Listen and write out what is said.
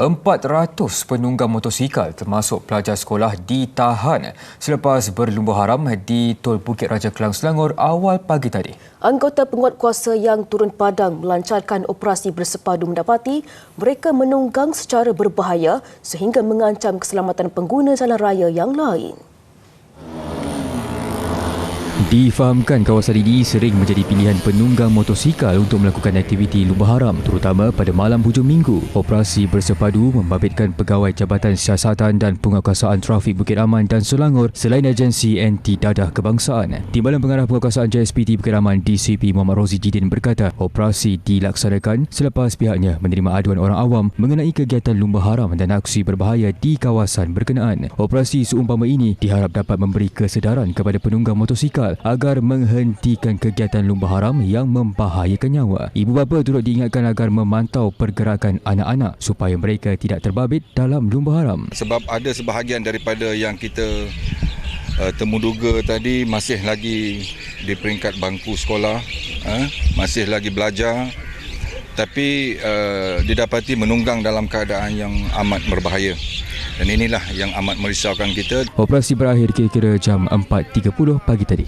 400 penunggang motosikal termasuk pelajar sekolah ditahan selepas berlumba haram di Tol Bukit Raja Kelang Selangor awal pagi tadi. Anggota penguat kuasa yang turun padang melancarkan operasi bersepadu mendapati mereka menunggang secara berbahaya sehingga mengancam keselamatan pengguna jalan raya yang lain. Difahamkan kawasan ini sering menjadi pilihan penunggang motosikal untuk melakukan aktiviti lumba haram terutama pada malam hujung minggu. Operasi bersepadu membabitkan pegawai Jabatan Siasatan dan Penguasaan Trafik Bukit Aman dan Selangor selain agensi anti dadah kebangsaan. Timbalan Pengarah Penguasaan JSPT Bukit Aman DCP Muhammad Rozi Jidin berkata operasi dilaksanakan selepas pihaknya menerima aduan orang awam mengenai kegiatan lumba haram dan aksi berbahaya di kawasan berkenaan. Operasi seumpama ini diharap dapat memberi kesedaran kepada penunggang motosikal agar menghentikan kegiatan lumba haram yang membahayakan nyawa. Ibu bapa turut diingatkan agar memantau pergerakan anak-anak supaya mereka tidak terbabit dalam lumba haram. Sebab ada sebahagian daripada yang kita uh, temuduga tadi masih lagi di peringkat bangku sekolah, uh, masih lagi belajar tapi uh, didapati menunggang dalam keadaan yang amat berbahaya. Dan inilah yang amat merisaukan kita. Operasi berakhir kira-kira jam 4.30 pagi tadi.